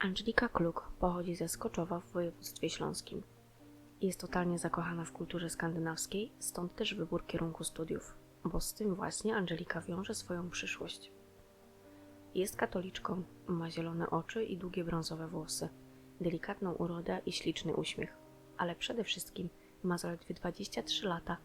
Angelika Kluk pochodzi ze Skoczowa w województwie śląskim. Jest totalnie zakochana w kulturze skandynawskiej, stąd też wybór kierunku studiów, bo z tym właśnie Angelika wiąże swoją przyszłość. Jest katoliczką, ma zielone oczy i długie brązowe włosy, delikatną urodę i śliczny uśmiech, ale przede wszystkim ma zaledwie 23 lata,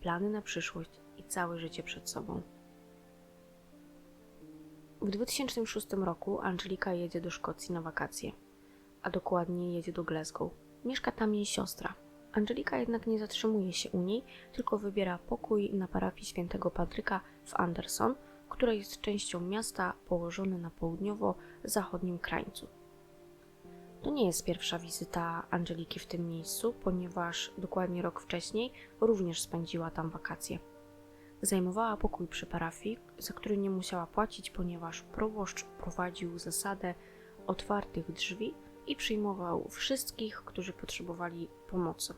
plany na przyszłość i całe życie przed sobą. W 2006 roku Angelika jedzie do Szkocji na wakacje, a dokładnie jedzie do Glasgow. Mieszka tam jej siostra. Angelika jednak nie zatrzymuje się u niej, tylko wybiera pokój na parafii świętego Patryka w Anderson, która jest częścią miasta położone na południowo-zachodnim krańcu. To nie jest pierwsza wizyta Angeliki w tym miejscu, ponieważ dokładnie rok wcześniej również spędziła tam wakacje. Zajmowała pokój przy parafii, za który nie musiała płacić, ponieważ proboszcz prowadził zasadę otwartych drzwi i przyjmował wszystkich, którzy potrzebowali pomocy.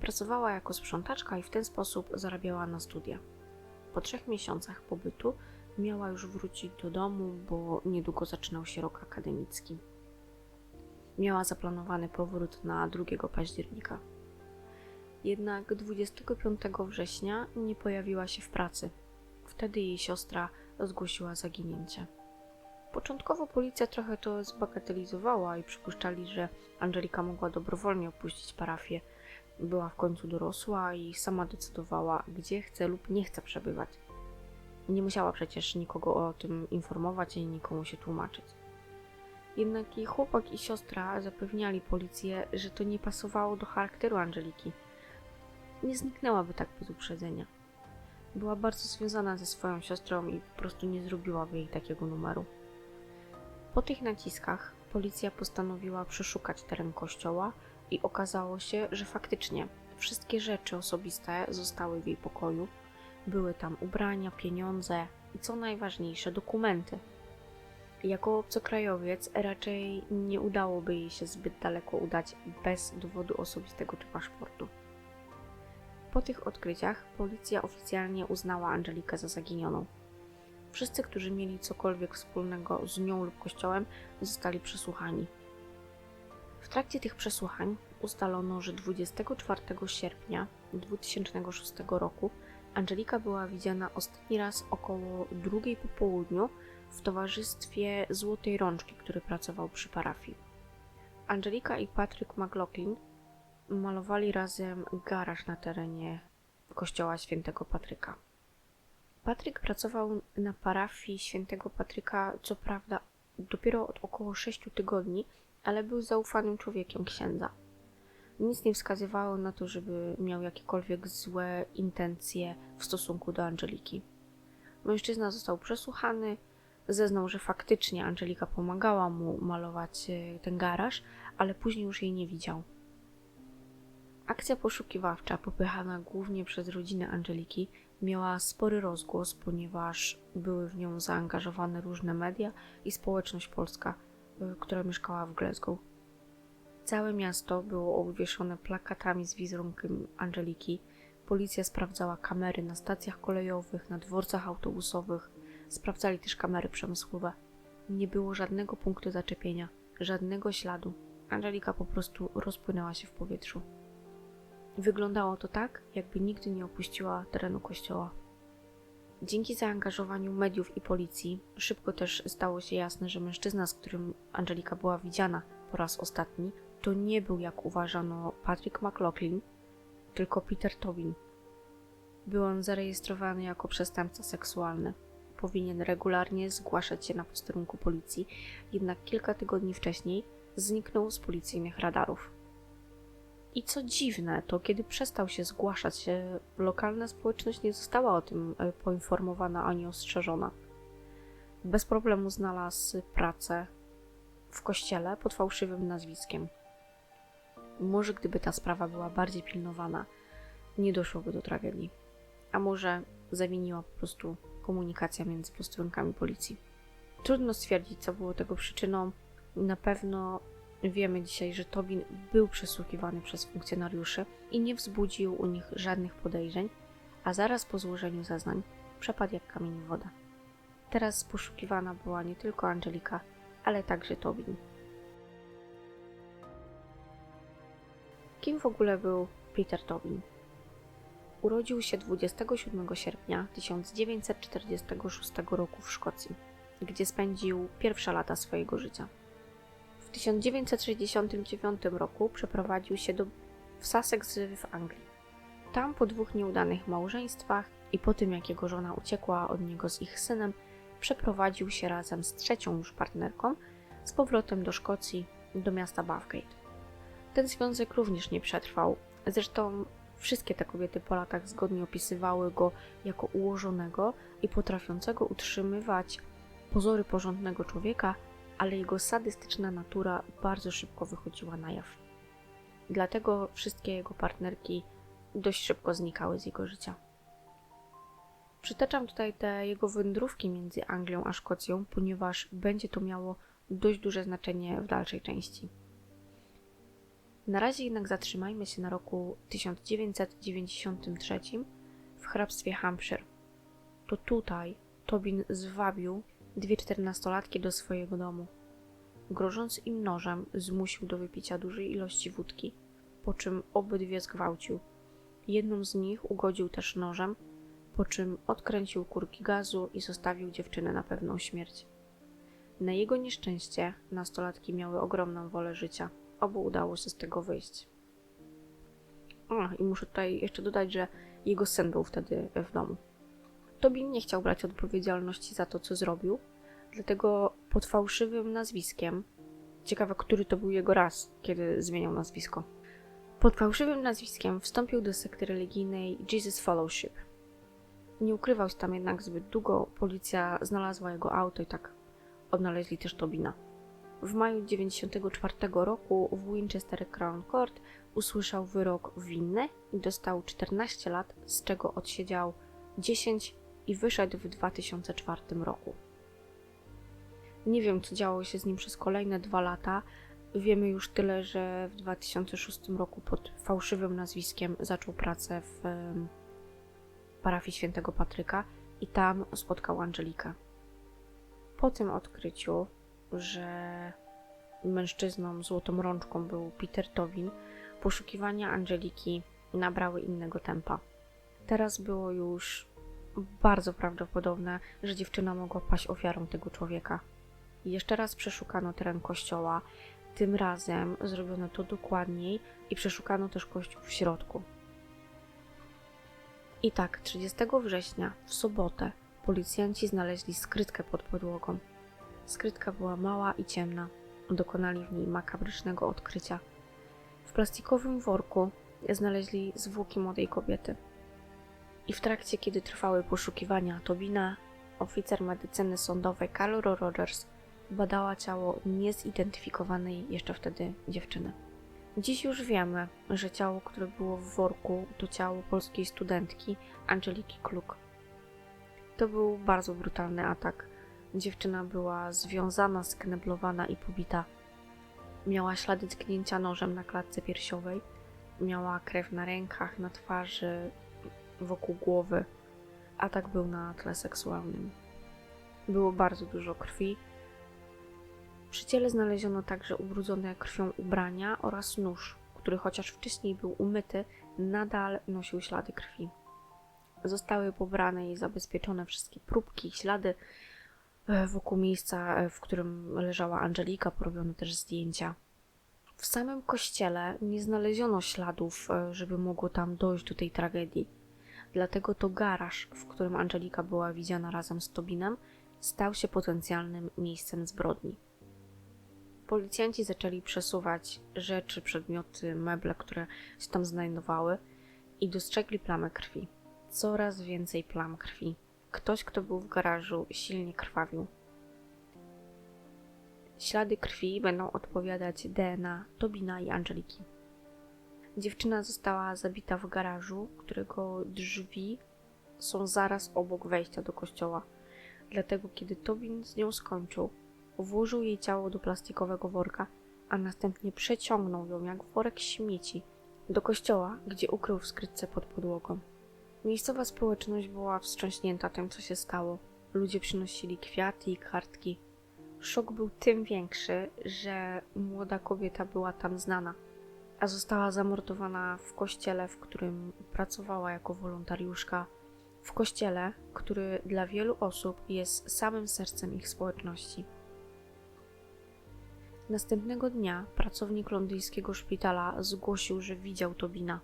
Pracowała jako sprzątaczka i w ten sposób zarabiała na studia. Po trzech miesiącach pobytu miała już wrócić do domu, bo niedługo zaczynał się rok akademicki. Miała zaplanowany powrót na 2 października. Jednak 25 września nie pojawiła się w pracy. Wtedy jej siostra zgłosiła zaginięcie. Początkowo policja trochę to zbagatelizowała i przypuszczali, że Angelika mogła dobrowolnie opuścić parafię. Była w końcu dorosła i sama decydowała, gdzie chce lub nie chce przebywać. Nie musiała przecież nikogo o tym informować ani nikomu się tłumaczyć. Jednak jej chłopak i siostra zapewniali policję, że to nie pasowało do charakteru Angeliki. Nie zniknęłaby tak bez uprzedzenia. Była bardzo związana ze swoją siostrą i po prostu nie zrobiłaby jej takiego numeru. Po tych naciskach policja postanowiła przeszukać teren kościoła i okazało się, że faktycznie wszystkie rzeczy osobiste zostały w jej pokoju. Były tam ubrania, pieniądze i co najważniejsze dokumenty. Jako obcokrajowiec raczej nie udałoby jej się zbyt daleko udać bez dowodu osobistego czy paszportu. Po tych odkryciach policja oficjalnie uznała Angelikę za zaginioną. Wszyscy, którzy mieli cokolwiek wspólnego z nią lub kościołem, zostali przesłuchani. W trakcie tych przesłuchań ustalono, że 24 sierpnia 2006 roku Angelika była widziana ostatni raz około drugiej po południu w towarzystwie Złotej Rączki, który pracował przy parafii. Angelika i Patrick McLaughlin malowali razem garaż na terenie kościoła świętego Patryka. Patryk pracował na parafii świętego Patryka, co prawda dopiero od około 6 tygodni, ale był zaufanym człowiekiem księdza. Nic nie wskazywało na to, żeby miał jakiekolwiek złe intencje w stosunku do Angeliki. Mężczyzna został przesłuchany, zeznał, że faktycznie Angelika pomagała mu malować e, ten garaż, ale później już jej nie widział. Akcja poszukiwawcza, popychana głównie przez rodzinę Angeliki, miała spory rozgłos, ponieważ były w nią zaangażowane różne media i społeczność polska, y, która mieszkała w Glasgow. Całe miasto było obwieszone plakatami z wizerunkiem Angeliki. Policja sprawdzała kamery na stacjach kolejowych, na dworcach autobusowych, sprawdzali też kamery przemysłowe. Nie było żadnego punktu zaczepienia, żadnego śladu. Angelika po prostu rozpłynęła się w powietrzu. Wyglądało to tak, jakby nigdy nie opuściła terenu kościoła. Dzięki zaangażowaniu mediów i policji, szybko też stało się jasne, że mężczyzna, z którym Angelika była widziana po raz ostatni, to nie był, jak uważano, Patrick McLaughlin, tylko Peter Tobin. Był on zarejestrowany jako przestępca seksualny. Powinien regularnie zgłaszać się na posterunku policji, jednak kilka tygodni wcześniej zniknął z policyjnych radarów. I co dziwne, to kiedy przestał się zgłaszać, lokalna społeczność nie została o tym e, poinformowana ani ostrzeżona. Bez problemu znalazł pracę w kościele pod fałszywym nazwiskiem. Może gdyby ta sprawa była bardziej pilnowana, nie doszłoby do tragedii. A może zawiniła po prostu komunikacja między posterunkami policji. Trudno stwierdzić, co było tego przyczyną. Na pewno Wiemy dzisiaj, że Tobin był przesłuchiwany przez funkcjonariuszy i nie wzbudził u nich żadnych podejrzeń, a zaraz po złożeniu zeznań przepadł jak kamień w wodę. Teraz poszukiwana była nie tylko Angelika, ale także Tobin. Kim w ogóle był Peter Tobin? Urodził się 27 sierpnia 1946 roku w Szkocji, gdzie spędził pierwsze lata swojego życia. W 1969 roku przeprowadził się do w Sussex w Anglii. Tam po dwóch nieudanych małżeństwach i po tym, jak jego żona uciekła od niego z ich synem, przeprowadził się razem z trzecią już partnerką z powrotem do Szkocji, do miasta Bathgate. Ten związek również nie przetrwał. Zresztą wszystkie te kobiety po latach zgodnie opisywały go jako ułożonego i potrafiącego utrzymywać pozory porządnego człowieka, ale jego sadystyczna natura bardzo szybko wychodziła na jaw. Dlatego wszystkie jego partnerki dość szybko znikały z jego życia. Przytaczam tutaj te jego wędrówki między Anglią a Szkocją, ponieważ będzie to miało dość duże znaczenie w dalszej części. Na razie jednak zatrzymajmy się na roku 1993 w hrabstwie Hampshire. To tutaj Tobin zwabił dwie czternastolatki do swojego domu. Grożąc im nożem, zmusił do wypicia dużej ilości wódki, po czym obydwie zgwałcił. Jedną z nich ugodził też nożem, po czym odkręcił kurki gazu i zostawił dziewczynę na pewną śmierć. Na jego nieszczęście nastolatki miały ogromną wolę życia. Obu udało się z tego wyjść. A, i muszę tutaj jeszcze dodać, że jego syn był wtedy w domu. Tobin nie chciał brać odpowiedzialności za to, co zrobił, dlatego pod fałszywym nazwiskiem, ciekawe, który to był jego raz, kiedy zmieniał nazwisko, pod fałszywym nazwiskiem wstąpił do sekty religijnej Jesus Fellowship. Nie ukrywał się tam jednak zbyt długo, policja znalazła jego auto i tak odnaleźli też Tobina. W maju 1994 roku w Winchester Crown Court usłyszał wyrok winny i dostał 14 lat, z czego odsiedział 10 i wyszedł w 2004 roku. Nie wiem, co działo się z nim przez kolejne dwa lata. Wiemy już tyle, że w 2006 roku pod fałszywym nazwiskiem zaczął pracę w parafii świętego Patryka i tam spotkał Angelikę. Po tym odkryciu, że mężczyzną złotą rączką był Peter Tobin, poszukiwania Angeliki nabrały innego tempa. Teraz było już bardzo prawdopodobne, że dziewczyna mogła paść ofiarą tego człowieka. Jeszcze raz przeszukano teren kościoła. Tym razem zrobiono to dokładniej i przeszukano też kościół w środku. I tak, 30 września, w sobotę, policjanci znaleźli skrytkę pod podłogą. Skrytka była mała i ciemna. Dokonali w niej makabrycznego odkrycia. W plastikowym worku znaleźli zwłoki młodej kobiety. I w trakcie, kiedy trwały poszukiwania Tobina, oficer medycyny sądowej Carol Rogers badała ciało niezidentyfikowanej jeszcze wtedy dziewczyny. Dziś już wiemy, że ciało, które było w worku, to ciało polskiej studentki Angeliki Kluk. To był bardzo brutalny atak. Dziewczyna była związana, skneblowana i pobita. Miała ślady tknięcia nożem na klatce piersiowej, miała krew na rękach, na twarzy, wokół głowy. Atak był na tle seksualnym. Było bardzo dużo krwi. Przy ciele znaleziono także ubrudzone krwią ubrania oraz nóż, który chociaż wcześniej był umyty, nadal nosił ślady krwi. Zostały pobrane i zabezpieczone wszystkie próbki i ślady e, wokół miejsca, e, w którym leżała Angelika, porobiono też zdjęcia. W samym kościele nie znaleziono śladów, e, żeby mogło tam dojść do tej tragedii. Dlatego to garaż, w którym Angelika była widziana razem z Tobinem, stał się potencjalnym miejscem zbrodni. Policjanci zaczęli przesuwać rzeczy, przedmioty, meble, które się tam znajdowały i dostrzegli plamę krwi. Coraz więcej plam krwi. Ktoś, kto był w garażu, silnie krwawił. Ślady krwi będą odpowiadać DNA Tobina i Angeliki. Dziewczyna została zabita w garażu, którego drzwi są zaraz obok wejścia do kościoła. Dlatego, kiedy Tobin z nią skończył, włożył jej ciało do plastikowego worka, a następnie przeciągnął ją jak worek śmieci do kościoła, gdzie ukrył w skrytce pod podłogą. Miejscowa społeczność była wstrząśnięta tym, co się stało. Ludzie przynosili kwiaty i kartki. Szok był tym większy, że młoda kobieta była tam znana. A została zamordowana w kościele, w którym pracowała jako wolontariuszka. W kościele, który dla wielu osób jest samym sercem ich społeczności. Następnego dnia pracownik londyńskiego szpitala zgłosił, że widział Tobina.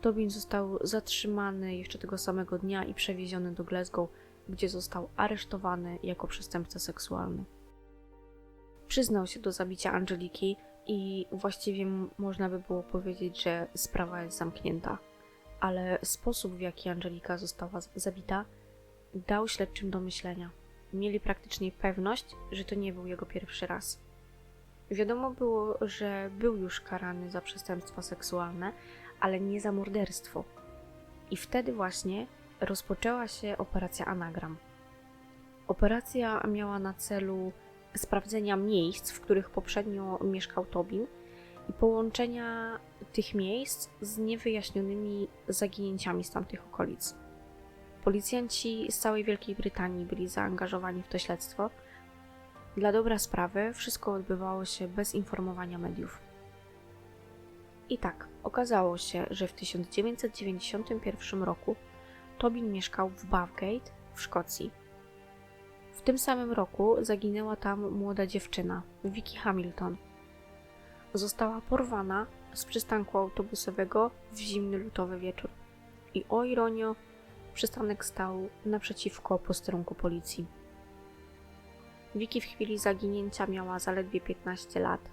Tobin został zatrzymany jeszcze tego samego dnia i przewieziony do Glasgow, gdzie został aresztowany jako przestępca seksualny. Przyznał się do zabicia Angeliki i właściwie można by było powiedzieć, że sprawa jest zamknięta. Ale sposób, w jaki Angelika została zabita, dał śledczym do myślenia. Mieli praktycznie pewność, że to nie był jego pierwszy raz. Wiadomo było, że był już karany za przestępstwa seksualne, ale nie za morderstwo. I wtedy właśnie rozpoczęła się operacja Anagram. Operacja miała na celu sprawdzenia miejsc, w których poprzednio mieszkał Tobin i połączenia tych miejsc z niewyjaśnionymi zaginięciami z tamtych okolic. Policjanci z całej Wielkiej Brytanii byli zaangażowani w to śledztwo. Dla dobra sprawy wszystko odbywało się bez informowania mediów. I tak, okazało się, że w 1991 roku Tobin mieszkał w Bathgate w Szkocji. W tym samym roku zaginęła tam młoda dziewczyna, Vicky Hamilton. Została porwana z przystanku autobusowego w zimny lutowy wieczór. I o ironio, przystanek stał naprzeciwko posterunku policji. Vicky w chwili zaginięcia miała zaledwie 15 lat.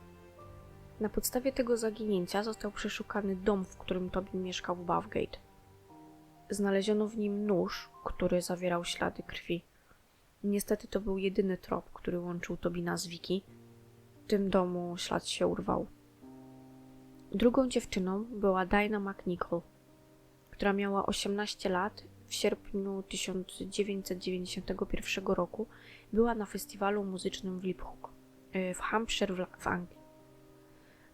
Na podstawie tego zaginięcia został przeszukany dom, w którym Tobin mieszkał w Bathgate. Znaleziono w nim nóż, który zawierał ślady krwi. Niestety to był jedyny trop, który łączył Tobina z Wiki. W tym domu ślad się urwał. Drugą dziewczyną była Dinah McNichol, która miała 18 lat. W sierpniu 1991 roku była na festiwalu muzycznym w Liphook y, w Hampshire w Anglii.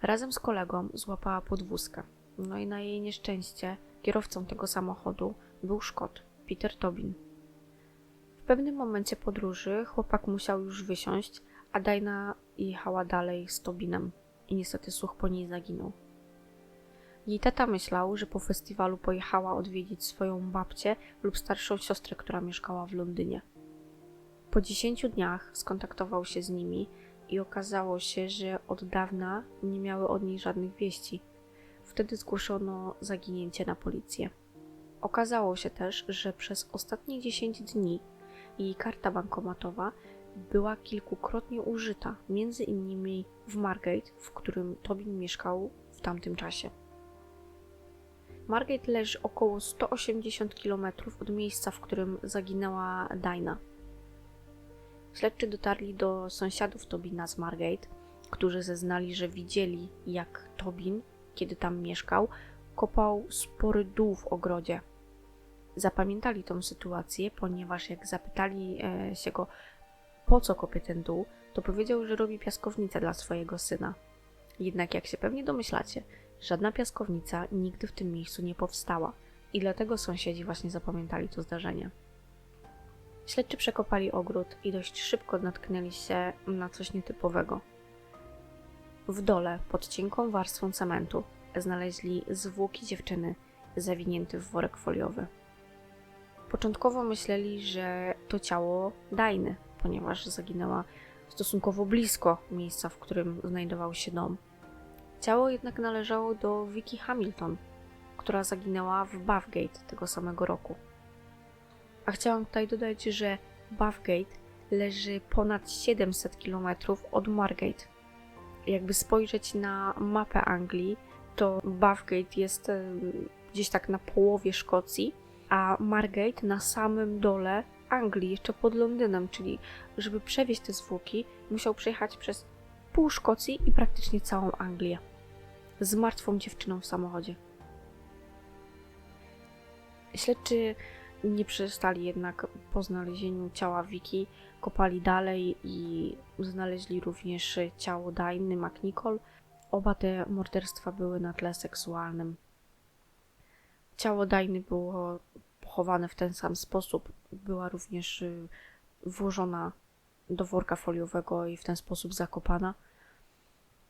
Razem z kolegą złapała podwózkę. No i na jej nieszczęście kierowcą tego samochodu był Szkot, Peter Tobin. Pewnym momencie podróży chłopak musiał już wysiąść, a Dajna jechała dalej z Tobinem i niestety słuch po niej zaginął. Jej tata myślał, że po festiwalu pojechała odwiedzić swoją babcię lub starszą siostrę, która mieszkała w Londynie. Po 10 dniach skontaktował się z nimi i okazało się, że od dawna nie miały od niej żadnych wieści. Wtedy zgłoszono zaginięcie na policję. Okazało się też, że przez ostatnie 10 dni jej karta bankomatowa była kilkukrotnie użyta, między innymi w Margate, w którym Tobin mieszkał w tamtym czasie. Margate leży około 180 km od miejsca, w którym zaginęła Dinah. Śledczy dotarli do sąsiadów Tobina z Margate, którzy zeznali, że widzieli, jak Tobin, kiedy tam mieszkał, kopał spory dół w ogrodzie. Zapamiętali tą sytuację, ponieważ jak zapytali e, się go, po co kopie ten dół, to powiedział, że robi piaskownicę dla swojego syna. Jednak jak się pewnie domyślacie, żadna piaskownica nigdy w tym miejscu nie powstała i dlatego sąsiedzi właśnie zapamiętali to zdarzenie. Śledczy przekopali ogród i dość szybko natknęli się na coś nietypowego. W dole, pod cienką warstwą cementu, znaleźli zwłoki dziewczyny zawinięte w worek foliowy. Początkowo myśleli, że to ciało Dajny, ponieważ zaginęła stosunkowo blisko miejsca, w którym znajdował się dom. Ciało jednak należało do Vicky Hamilton, która zaginęła w Bathgate tego samego roku. A chciałam tutaj dodać, że Bathgate leży ponad 700 km od Margate. Jakby spojrzeć na mapę Anglii, to Bathgate jest gdzieś tak na połowie Szkocji, a Margate na samym dole Anglii, jeszcze pod Londynem, czyli żeby przewieźć te zwłoki, musiał przejechać przez pół Szkocji i praktycznie całą Anglię. Z martwą dziewczyną w samochodzie. Śledczy nie przestali jednak po znalezieniu ciała Wiki, kopali dalej i znaleźli również ciało Dainy McNichol. Oba te morderstwa były na tle seksualnym. Ciało Dainy było pochowane w ten sam sposób. Była również y, włożona do worka foliowego i w ten sposób zakopana.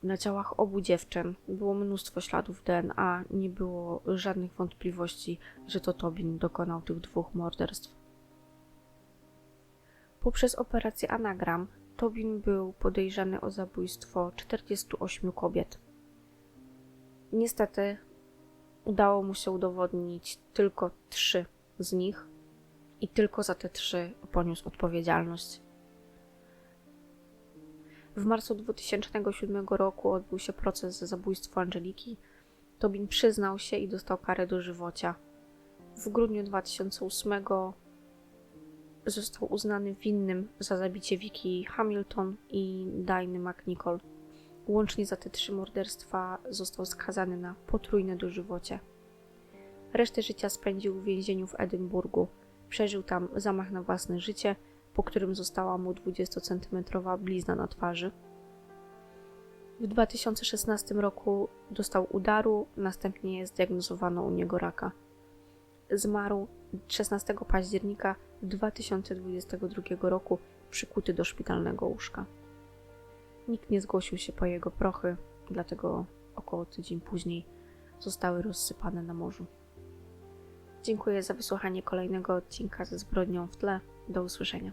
Na ciałach obu dziewczyn było mnóstwo śladów DNA, nie było żadnych wątpliwości, że to Tobin dokonał tych dwóch morderstw. Poprzez operację Anagram Tobin był podejrzany o zabójstwo 48 kobiet. Niestety udało mu się udowodnić tylko trzy z nich i tylko za te trzy poniósł odpowiedzialność. W marcu 2007 roku odbył się proces za zabójstwo Angeliki. Tobin przyznał się i dostał karę dożywocia. W grudniu 2008 został uznany winnym za zabicie Vicky Hamilton i Diny McNichol. Łącznie za te trzy morderstwa został skazany na potrójne dożywocie. Resztę życia spędził w więzieniu w Edynburgu. Przeżył tam zamach na własne życie, po którym została mu 20-centymetrowa blizna na twarzy. W 2016 roku dostał udaru, następnie zdiagnozowano u niego raka. Zmarł 16 października 2022 roku przykuty do szpitalnego łóżka. Nikt nie zgłosił się po jego prochy, dlatego około tydzień później zostały rozsypane na morzu. Dziękuję za wysłuchanie kolejnego odcinka ze zbrodnią w tle. Do usłyszenia.